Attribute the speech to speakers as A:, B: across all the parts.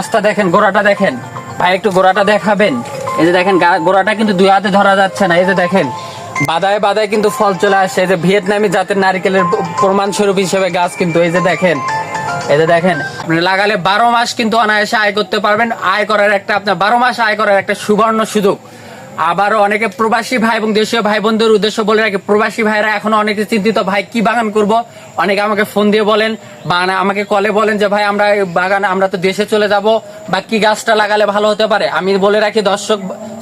A: গাছটা দেখেন, গোড়াটা দেখেন। ভাই, একটু গোড়াটা দেখাবেন? এই যে দেখেন গোড়াটা কিন্তু দুই হাতে ধরা যাচ্ছে না। এই যে দেখেন, বাদায় বাদায় কিন্তু ফল চলে আসে এই যে ভিয়েতনামি জাতের নারিকেলের প্রমাণস্বরূপ প্রমাণ স্বরূপ হিসেবে গাছ কিন্তু, এই যে দেখেন, এই যে দেখেন, আপনি লাগালে বারো মাস কিন্তু অনায়াসে আয় করতে পারবেন। আয় করার একটা, আপনার বারো মাস আয় করার একটা সুবর্ণ সুযোগ। আবারও অনেকে প্রবাসী ভাই এবং দেশীয় ভাই বোনদের উদ্দেশ্য বলে রাখি। প্রবাসী ভাইরা এখন অনেকে চিন্তিত, ভাই, কি বাগান করব? অনেকে আমাকে ফোন দিয়ে বলেন বা আমাকে কলে বলেন যে, ভাই, আমরা বাগান, আমরা তো দেশে চলে যাব, বা কি গাছটা লাগালে ভালো হতে পারে? আমি বলে রাখি, দর্শক,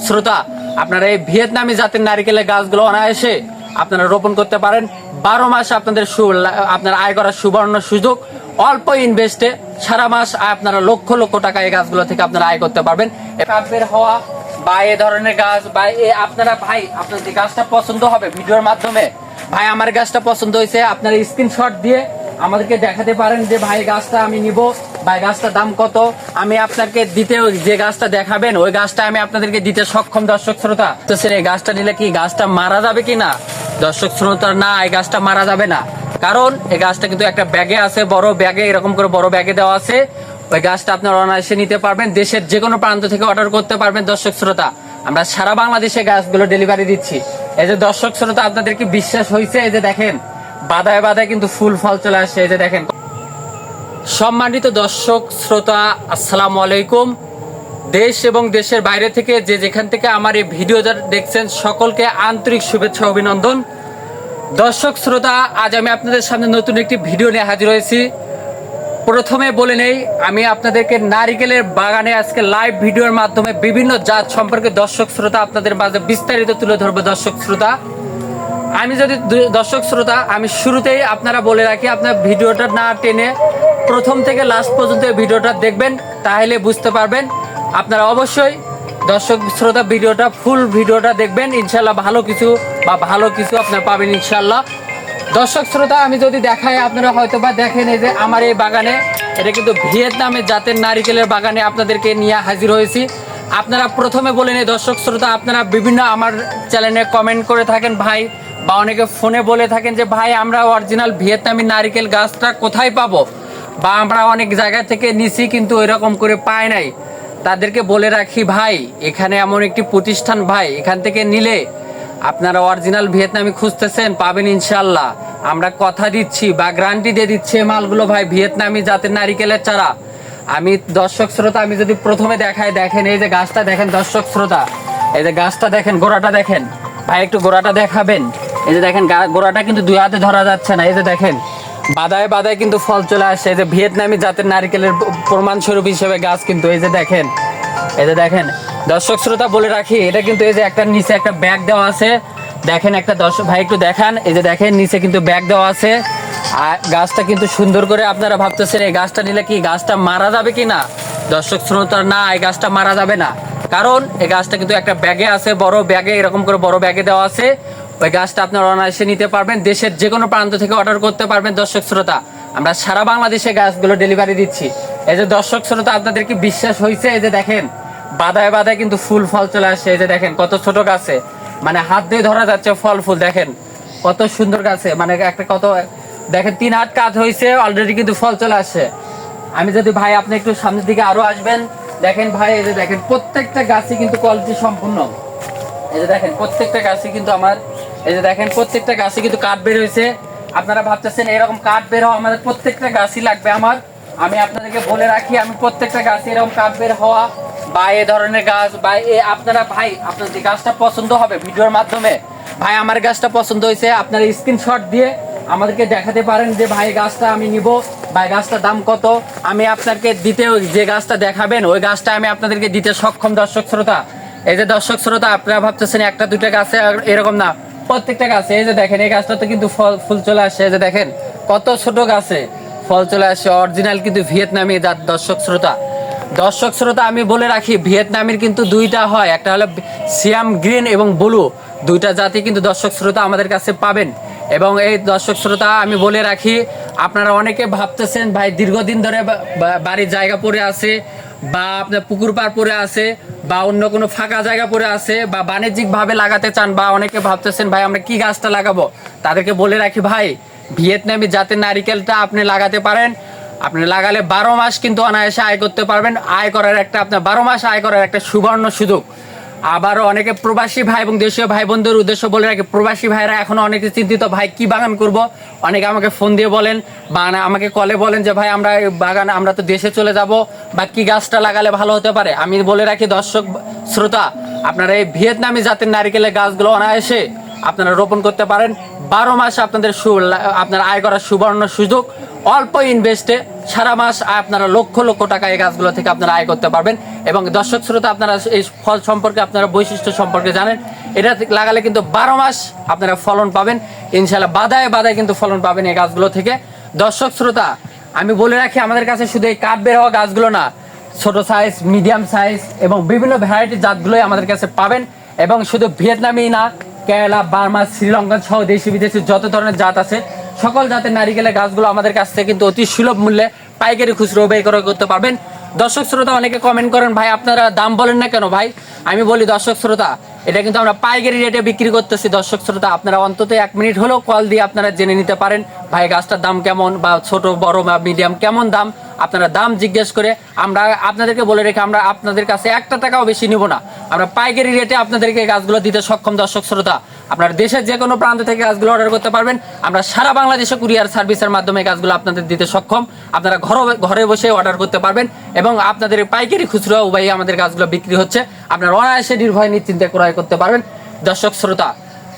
A: শ্রোতা, আপনারা এই ভিয়েতনামি জাতের নারিকেলের গাছগুলো অনায়াসে আপনারা রোপণ করতে পারেন। বারো মাস আপনাদের আপনার আয় করার সুবর্ণ সুযোগ। অল্প ইনভেস্টে সারা মাস আপনারা লক্ষ লক্ষ টাকা এই গাছগুলো থেকে আপনারা আয় করতে পারবেন। হওয়া বা এ ধরনের গাছ বা আপনারা, ভাই, আপনার যে গাছটা পছন্দ হবে ভিডিওর মাধ্যমে, ভাই, আমার গাছটা পছন্দ হয়েছে, আপনারা স্ক্রিনশট দিয়ে আমাদেরকে দেখাতে পারেন যে, ভাই, গাছটা আমি নিব, ভাই, গাছটার দাম কত, আমি আপনাকে দিতে, যে গাছটা দেখাবেন, ওই গাছটা আমি আপনাদেরকে দিতে সক্ষম, দর্শক শ্রোতা। তো স্যার, এই গাছটা নিলে কি গাছটা মারা যাবে কি না? দর্শক শ্রোতা না, এই গাছটা মারা যাবে না। কারণ, এই গাছটা কিন্তু একটা ব্যাগে আছে, বড় ব্যাগে, এরকম করে বড় ব্যাগে দেওয়া আছে। ওই গাছটা আপনার অনায়াসে নিতে পারবেন। দেশের যে কোনো প্রান্ত থেকে অর্ডার করতে পারবেন দর্শক শ্রোতা। আমরা সারা বাংলাদেশে গাছগুলো ডেলিভারি দিচ্ছি। এই যে দর্শক শ্রোতা, আপনাদেরকে বিশ্বাস হয়েছে এই যে দেখেন, বাদায় বাদায় কিন্তু ফুল ফল চলে আসছে। এই যে দেখেন। সম্মানিত দর্শক শ্রোতা, আসসালামু আলাইকুম। দেশ এবং দেশের বাইরে থেকে যে যেখান থেকে আমার এই ভিডিও দেখছেন, সকলকে আন্তরিক শুভেচ্ছা, অভিনন্দন। দর্শক শ্রোতা, আজ আমি আপনাদের সামনে নতুন একটি ভিডিও নিয়ে হাজির হয়েছি। প্রথমে বলে নেই, আমি আপনাদেরকে নারিকেলের বাগানে আজকে লাইভ ভিডিওর মাধ্যমে বিভিন্ন জাত সম্পর্কে দর্শক শ্রোতা আপনাদের মাঝে বিস্তারিত তুলে ধরবো দর্শক শ্রোতা। আমি যদি দর্শক শ্রোতা, আমি শুরুতেই আপনারা বলে রাখি, আপনার ভিডিওটা না টেনে প্রথম থেকে লাস্ট পর্যন্ত ভিডিওটা দেখবেন, তাহলে বুঝতে পারবেন। আপনারা অবশ্যই দর্শক শ্রোতা ভিডিওটা ফুল ভিডিওটা দেখবেন। ইনশাল্লাহ ভালো কিছু বা ভালো কিছু আপনারা পাবেন ইনশাল্লাহ দর্শক শ্রোতা, আমি যদি দেখাই, আপনারা হয়তো বা দেখেন এই যে আমার এই বাগানে, এটা কিন্তু ভিয়েতনামের জাতের নারিকেলের বাগানে আপনাদেরকে নিয়ে হাজির হয়েছি। আপনারা প্রথমে বলে নেই, দর্শক শ্রোতা, আপনারা বিভিন্ন আমার চ্যানেলে কমেন্ট করে থাকেন ভাই, বা অনেকে ফোনে বলে থাকেন যে, ভাই, আমরা অরিজিনাল ভিয়েতনামি নারিকেল গাছটা কোথায় পাবো? বা আমরা অনেক জায়গা থেকে নিছি, কিন্তু এরকম করে পাই নাই। তাদেরকে বলে রাখি, ভাই, এখানে এমন একটি প্রতিষ্ঠান, ভাই, এখান থেকে নিলে আপনারা অরিজিনাল ভিয়েতনামি খুঁজতেছেন, পাবেন ইনশাল্লাহ আমরা কথা দিচ্ছি বা গ্যারান্টি দিয়ে দিচ্ছি মালগুলো ভাই, ভিয়েতনামি জাতের নারিকেলের চারা। আমি দর্শক শ্রোতা, আমি যদি প্রথমে দেখাই, দেখেন, এই যে গাছটা দেখেন দর্শক শ্রোতা। এই যে গাছটা দেখেন, গোড়াটা দেখেন। ভাই, একটু গোড়াটা দেখাবেন। এই যে দেখেন গোড়াটা কিন্তু দুই হাতে ধরা যাচ্ছে না। এই যে দেখেন, বাদায় বাদায় কিন্তু ফল চলে আসে। এই যে ভিয়েতনামি জাতের নারিকেলের প- প্রমাণ স্বরূপ হিসেবে গাছ কিন্তু, এই যে দেখেন, এই যে দেখেন দর্শক শ্রোতা, বলে রাখি, এটা কিন্তু এই যে একটা নিচে একটা ব্যাগ দেওয়া আছে। দেখেন একটা দর্শক, ভাই, একটু দেখান। এই যে দেখেন, নিচে কিন্তু ব্যাগ দেওয়া আছে। আর গাছটা কিন্তু সুন্দর করে আপনারা ভাবতেছেন, এই গাছটা নিলে কি গাছটা মারা যাবে কি না? দর্শক শ্রোতা, না, এই গাছটা মারা যাবে না। কারণ, এই গাছটা কিন্তু একটা ব্যাগে আছে, বড় ব্যাগে এরকম করে বড় ব্যাগে দেওয়া আছে। ওই গাছটা আপনার অনায়াসে নিতে পারবেন, দেশের যে কোনো প্রান্ত থেকে অর্ডার করতে পারবেন, দর্শক শ্রোতা। আমরা সারা বাংলাদেশে গাছগুলো ডেলিভারি দিচ্ছি। এই যে দর্শক শ্রোতা আপনাদেরকে বিশ্বাস হয়েছে এই যে দেখেন বাদায় বাদায় কিন্তু ফুল ফল চলে আসছে এই যে দেখেন, কত ছোট গাছে। মানে হাত দিয়ে ধরা যাচ্ছে ফল ফুল, দেখেন। কত সুন্দর গাছে। মানে একটা কত, দেখেন, তিন হাত কাজ হয়েছে অলরেডি কিন্তু ফল চলে আসছে আমি যদি ভাই আপনি একটু সামনের দিকে আরও আসবেন, দেখেন ভাই, এই যে দেখেন, প্রত্যেকটা গাছই কিন্তু কোয়ালিটি সম্পূর্ণ। এই যে দেখেন, প্রত্যেকটা গাছই কিন্তু আমার, এই যে দেখেন, প্রত্যেকটা গাছে কিন্তু কাঠ বের হয়েছে। আপনারা ভাবতেছেন এরকম কাঠ বের হওয়া আমাদের প্রত্যেকটা গাছই লাগবে আমার। আমি আপনাদেরকে বলে রাখি, আমি প্রত্যেকটা গাছে এরকম কাঠ বের হওয়া বা এ ধরনের গাছ বা এ আপনারা, ভাই, আপনার যে গাছটা পছন্দ হবে ভিডিওর মাধ্যমে, ভাই, আমার গাছটা পছন্দ হয়েছে, আপনারা স্ক্রিনশট দিয়ে আমাদেরকে দেখাতে পারেন যে, ভাই, গাছটা আমি নিব, ভাই, গাছটার দাম কত। আমি আপনাকে দিতে যে গাছটা দেখাবেন, ওই গাছটা আমি আপনাদেরকে দিতে সক্ষম দর্শক শ্রোতা। এই যে দর্শক শ্রোতা, আপনারা ভাবতেছেন একটা দুটা গাছে এরকম না, প্রত্যেকটা গাছে, এই যে দেখেন, এই গাছটাতে কিন্তু ফল, ফুল চলে আসে, এই যে দেখেন, কত ছোট গাছে, ফল চলে আসছে অরিজিনাল কিন্তু ভিয়েতনামি দর্শক শ্রোতা। দর্শক শ্রোতা, আমি বলে রাখি, ভিয়েতনামের কিন্তু দুইটা হয়। একটা হলো সিয়াম গ্রিন এবং ব্লু। দুইটা জাতি কিন্তু দর্শক শ্রোতা আমাদের কাছে পাবেন। এবং এই দর্শক শ্রোতা, আমি বলে রাখি, আপনারা অনেকে ভাবতেছেন, ভাই, দীর্ঘদিন ধরে বাড়ির জায়গা পড়ে আছে বা আপনার পুকুর পাড় পড়ে আছে বা অন্য কোনো ফাঁকা জায়গা পড়ে আছে বা বাণিজ্যিকভাবে লাগাতে চান বা অনেকে ভাবতেছেন, ভাই, আমরা কি গাছটা লাগাবো? তাদেরকে বলে রাখি, ভাই, ভিয়েতনামি জাতের নারিকেলটা আপনি লাগাতে পারেন আপনি লাগালে বারো মাস কিন্তু অনায়াসে আয় করতে পারবেন। আয় করার একটা আপনার বারো মাস আয় করার একটা সুবর্ণ সুযোগ। আবারও অনেকে প্রবাসী ভাই এবং দেশীয় ভাই বন্ধুর উদ্দেশ্য বলে রাখি, প্রবাসী ভাইরা এখনও অনেকে চিন্তিত, ভাই, কি বাগান করব? অনেকে আমাকে ফোন দিয়ে বলেন বা আমাকে কলে বলেন যে, ভাই, আমরা বাগান, আমরা তো দেশে চলে যাব, বা কি গাছটা লাগালে ভালো হতে পারে? আমি বলে রাখি, দর্শক, শ্রোতা, আপনারা এই ভিয়েতনামি জাতের নারিকেলের গাছগুলো অনায়াসে আপনারা রোপণ করতে পারেন। বারো মাস আপনাদের সু- আপনার আয় করার সুবর্ণ সুযোগ। অল্প ইনভেস্টে সারা মাস আপনারা লক্ষ লক্ষ টাকা এই গাছগুলো থেকে আপনারা আয় করতে পারবেন। এবং দর্শক শ্রোতা, আপনারা এই ফল সম্পর্কে আপনারা বৈশিষ্ট্য সম্পর্কে জানেন। এটা লাগালে কিন্তু বারো মাস আপনারা ফলন পাবেন। ইনশাল্লাহ বাদায় বাদায় কিন্তু ফলন পাবেন এই গাছগুলো থেকে। দর্শক শ্রোতা, আমি বলে রাখি, আমাদের কাছে শুধু এই কাঠ বের হওয়া গাছগুলো না, ছোট সাইজ মিডিয়াম সাইজ এবং বিভিন্ন ভ্যারাইটির জাতগুলোই আমাদের কাছে পাবেন। এবং শুধু ভিয়েতনামি না, কেরালা, বার্মা, শ্রীলঙ্কা সহ দেশি বিদেশি যত ধরনের জাত আছে সকল জাতের নারিকেলের গাছগুলো আমাদের কাছ থেকে কিন্তু অতি সুলভ মূল্যে পাইকারি খুচরো ব্যয় করে করতে পারবেন। দর্শক শ্রোতা, অনেকে কমেন্ট করেন, ভাই, আপনারা দাম বলেন না কেন ভাই? আমি বলি, দর্শক শ্রোতা, এটা কিন্তু আমরা পাইকারি রেটে বিক্রি করতেছি। দর্শক শ্রোতা, আপনারা অন্তত এক মিনিট হলেও কল দিয়ে আপনারা জেনে নিতে পারেন, ভাই, গাছটার দাম কেমন বা ছোট, বড় বা মিডিয়াম কেমন দাম? আপনারা দাম জিজ্ঞেস করে আমরা আপনাদেরকে বলে রেখে আমরা আপনাদের কাছে একটা টাকাও বেশি নিব না। আমরা পাইকারি রেটে আপনাদেরকে গাছগুলো দিতে সক্ষম দর্শক শ্রোতা। আপনারা দেশের যে কোনো প্রান্ত থেকে গাছগুলো অর্ডার করতে পারবেন। আমরা সারা বাংলাদেশে কুরিয়ার সার্ভিসের মাধ্যমে গাছগুলো আপনাদের দিতে সক্ষম। আপনারা ঘরে ঘরে বসে অর্ডার করতে পারবেন এবং আপনাদের পাইকারি খুচরো উভয় আমাদের গাছগুলো বিক্রি হচ্ছে। আপনারা অনায়াসে নির্ভয় নিশ্চিন্তে ক্রয় করতে পারবেন। দর্শক শ্রোতা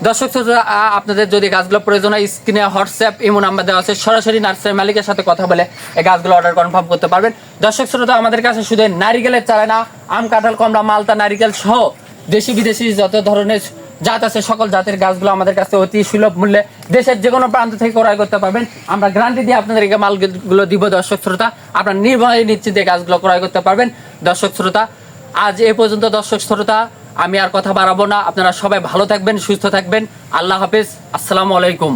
A: দর্শক শ্রোতা আপনাদের যদি গাছগুলো প্রয়োজন হয়, স্ক্রিনে হোয়াটসঅ্যাপ, ইমো নাম্বার দেওয়া আছে। সরাসরি নার্সারি মালিকের সাথে কথা বলে এই গাছগুলো অর্ডার কনফার্ম করতে পারবেন। দর্শক শ্রোতা, আমাদের কাছে শুধু নারিকেলের চারা না, আম, কাঁঠাল, কমলা, মালতা, নারিকেল সহ দেশি বিদেশি যত ধরনের জাত আছে, সকল জাতের গাছগুলো আমাদের কাছে অতি সুলভ মূল্যে দেশের যে কোনো প্রান্ত থেকে ক্রয় করতে পারবেন। আমরা গ্রান্টি দিয়ে আপনাদেরকে মালগুলো দিব, দর্শক শ্রোতা। আপনার নির্ভয়ে নিশ্চিন্তে গাছগুলো ক্রয় করতে পারবেন। দর্শক শ্রোতা, আজ এ পর্যন্ত দর্শক শ্রোতা, আমি আর কথা বাড়াবো না। আপনারা সবাই ভালো থাকবেন, সুস্থ থাকবেন। আল্লাহ হাফিজ। আসসালামু আলাইকুম।